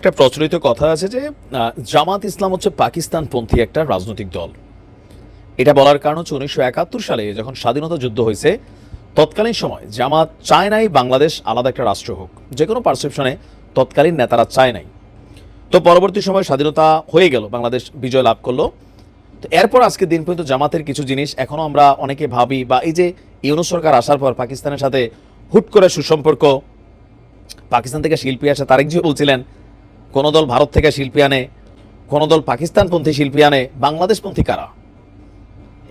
একটা প্রচলিত কথা আছে যে জামাত ইসলাম হচ্ছে পাকিস্তানপন্থী একটা রাজনৈতিক দল। এটা বলার কারণ হচ্ছে উনিশশো একাত্তর সালে যখন স্বাধীনতা যুদ্ধ হয়েছে, তৎকালীন সময় জামাত চায় নাই বাংলাদেশ আলাদা একটা রাষ্ট্র হোক। যে কোনো পারসেপশনে তৎকালীন নেতারা চায় নাই। তো পরবর্তী সময় স্বাধীনতা হয়ে গেল, বাংলাদেশ বিজয় লাভ করল। তো এরপর আজকে দিন পর্যন্ত জামাতের কিছু জিনিস এখনও আমরা অনেকে ভাবি বা এই যে ইউনুস সরকার আসার পর পাকিস্তানের সাথে হুট করে সুসম্পর্ক, পাকিস্তান থেকে শিল্পী আসে তারেক জি বলছিলেন কোন দল ভারত থেকে শিল্পী আনে, কোন দল পাকিস্তানপন্থী শিল্পী আনে, বাংলাদেশপন্থী কারা?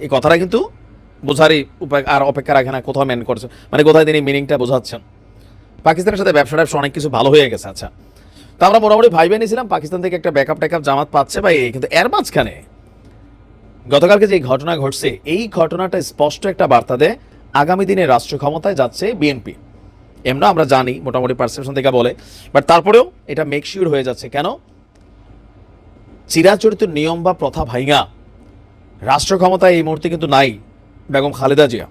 এই কথাটা কিন্তু বোঝারই উপায় আর অপেক্ষা রাখে না কোথাও মেন করছে। মানে কোথায় তিনি মিনিংটা বোঝাচ্ছেন। পাকিস্তানের সাথে ব্যবসা ট্যাবসা অনেক কিছু ভালো হয়ে গেছে আচ্ছা। তো আমরা মোটামুটি ভাইবে নিয়েছিলাম, পাকিস্তান থেকে একটা ব্যাকআপ ট্যাকআপ জামাত পাচ্ছে বা এই কিন্তু এর মাঝখানে গতকালকে যে ঘটনা ঘটছে, এই ঘটনাটা স্পষ্ট একটা বার্তা দেয়, আগামী দিনে রাষ্ট্র ক্ষমতায় যাচ্ছে বিএনপি। এমন আমরা জানি, মোটামুটি পারসেপশন থেকে বলে বাট তারপরেও এটা মেকশিওর হয়ে যাচ্ছে। কেন? চিরাচরিত নিয়ম বা প্রথা ভাইঙা। রাষ্ট্র ক্ষমতায় এই মুহূর্তে কিন্তু নাই, বেগম খালেদা জিয়া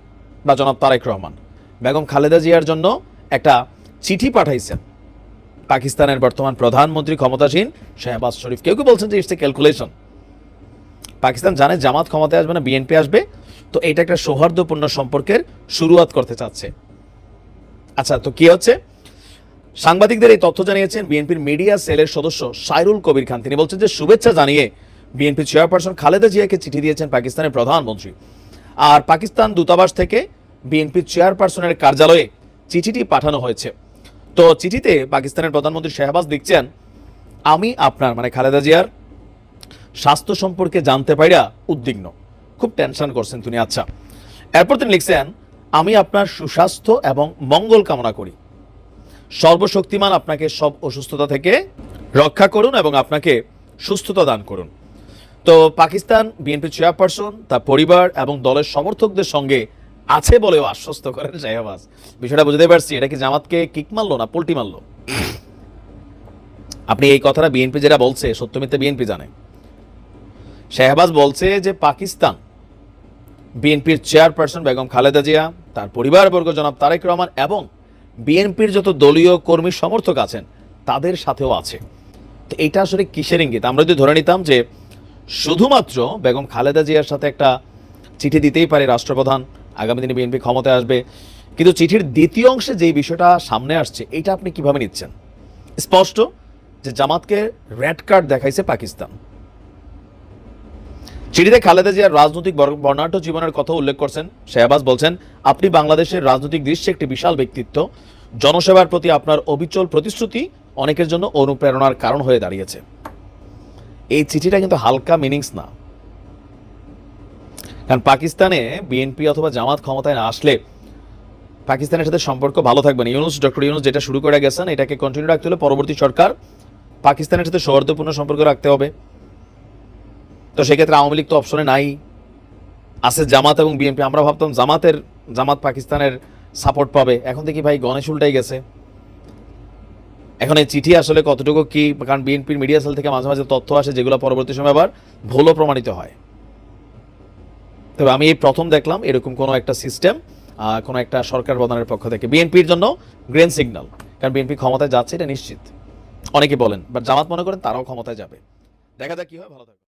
বা জনাব তারেক রহমান। বেগম খালেদা জিয়ার জন্য একটা চিঠি পাঠাইছেন পাকিস্তানের বর্তমান প্রধানমন্ত্রী ক্ষমতাসীন শাহবাজ শরীফ। কেউ কেউ বলছেন যে ইটস এ ক্যালকুলেশন পাকিস্তান জানে জামাত ক্ষমতায় আসবে না বিএনপি আসবে। তো এটা একটা সৌহার্দ্যপূর্ণ সম্পর্কের শুরুয়াত করতে চাচ্ছে। আচ্ছা তো কি হচ্ছে? সাংবাদিকদের এই তথ্য জানিয়েছেন বিএনপির মিডিয়া সেলের সদস্য সাইরুল কবির খান। তিনি বলছেন যে, শুভেচ্ছা জানিয়ে বিএনপি চেয়ারপারসন খালেদা জিয়াকে চিঠি দিয়েছেন পাকিস্তানের প্রধানমন্ত্রী। আর পাকিস্তান দূতাবাস থেকে বিএনপি চেয়ারপারসনের কার্যালয়ে চিঠিটি পাঠানো হয়েছে। তো চিঠিতে পাকিস্তানের প্রধানমন্ত্রী শাহবাজ লিখছেন, আমি আপনার মানে খালেদা জিয়ার, স্বাস্থ্য সম্পর্কে জানতে পাইরা উদ্বিগ্ন। খুব টেনশন করছেন তিনি আচ্ছা। এরপর তিনি লিখছেন আমি আপনার সুস্বাস্থ্য এবং মঙ্গল কামনা করি। সর্বশক্তিমান আপনাকে সব অসুস্থতা থেকে রক্ষা করুন এবং আপনাকে সুস্থতা দান করুন। তো পাকিস্তান বিএনপি চেয়ারপারসন, তার পরিবার এবং দলের সমর্থকদের সঙ্গে আছে বলেও আশ্বস্ত করেন শাহবাজ বিষয়টা বুঝতে পারছি, এটা কি জামাতকে কিক মারলো না পোল্টি মারলো? আপনি এই কথাটা বিএনপি যেটা বলছে, সত্যমিথ্যে বিএনপি জানে। শাহবাজ বলছে যে পাকিস্তান বিএনপির চেয়ারপারসন বেগম খালেদা জিয়া, তার পরিবারবর্গ জনাব তারেক রহমান এবং বিএনপির যত দলীয় কর্মী সমর্থক আছেন, তাদের সাথেও আছে। তো এটা আসলে কিসের ইঙ্গিত? আমরা যদি ধরে নিতাম যে শুধুমাত্র বেগম খালেদা জিয়ার সাথে একটা চিঠি দিতেই পারে রাষ্ট্রপ্রধান, আগামী দিনে বিএনপি ক্ষমতায় আসবে, কিন্তু চিঠির দ্বিতীয় অংশে যেই বিষয়টা সামনে আসছে, এটা আপনি কীভাবে নিচ্ছেন? স্পষ্ট যে জামাতকে রেড কার্ড দেখাইছে পাকিস্তান। চিঠিতে খালেদা জিয়ার রাজনৈতিক বর- বর্ণাঢ্য জীবনের কথা উল্লেখ করছেন। শেহবাজ বলছেন, আপনি বাংলাদেশের রাজনৈতিক দৃশ্যে একটি বিশাল ব্যক্তিত্ব। জনসেবার প্রতি আপনার অবিচল প্রতিশ্রুতি অনেকের জন্য অনুপ্রেরণার কারণ হয়ে দাঁড়িয়েছে। এই চিঠিটা কিন্তু হালকা মিনিংস না। কারণ পাকিস্তানে বিএনপি অথবা জামাত ক্ষমতায় না আসলে পাকিস্তানের সাথে সম্পর্ক ভালো থাকবে না। ইউনুস, ডক্টর ইউনুস যেটা শুরু করে গেছেন, এটাকে কন্টিনিউ রাখতে হলে পরবর্তী সরকার পাকিস্তানের সাথে সৌহার্দ্যপূর্ণ সম্পর্ক রাখতে হবে। তো সেক্ষেত্রে আওয়ামী লীগ তো অপশনে নাই। আছে জামাত এবং বিএনপি। আমরা ভাবতাম জামাতের, জামাত পাকিস্তানের সাপোর্ট পাবে। এখন দেখি ভাই গণেশ উল্টাই গেছে। এখন এই চিঠি আসলে কতটুকু কি, কারণ বিএনপির মিডিয়া সেল থেকে মাঝে মাঝে তথ্য আসে যেগুলো পরবর্তী সময় আবার ভুলও প্রমাণিত হয়। তবে আমি এই প্রথম দেখলাম এরকম কোনো একটা সিস্টেম কোনো একটা সরকার প্রধানের পক্ষ থেকে। বিএনপির জন্য গ্রেন সিগন্যাল কারণ বিএনপি ক্ষমতায় যাচ্ছে এটা নিশ্চিত। অনেকে বলেন বাট জামাত মনে করেন তারাও ক্ষমতায় যাবে। দেখা যাক কি হয়, ভালো থাকবে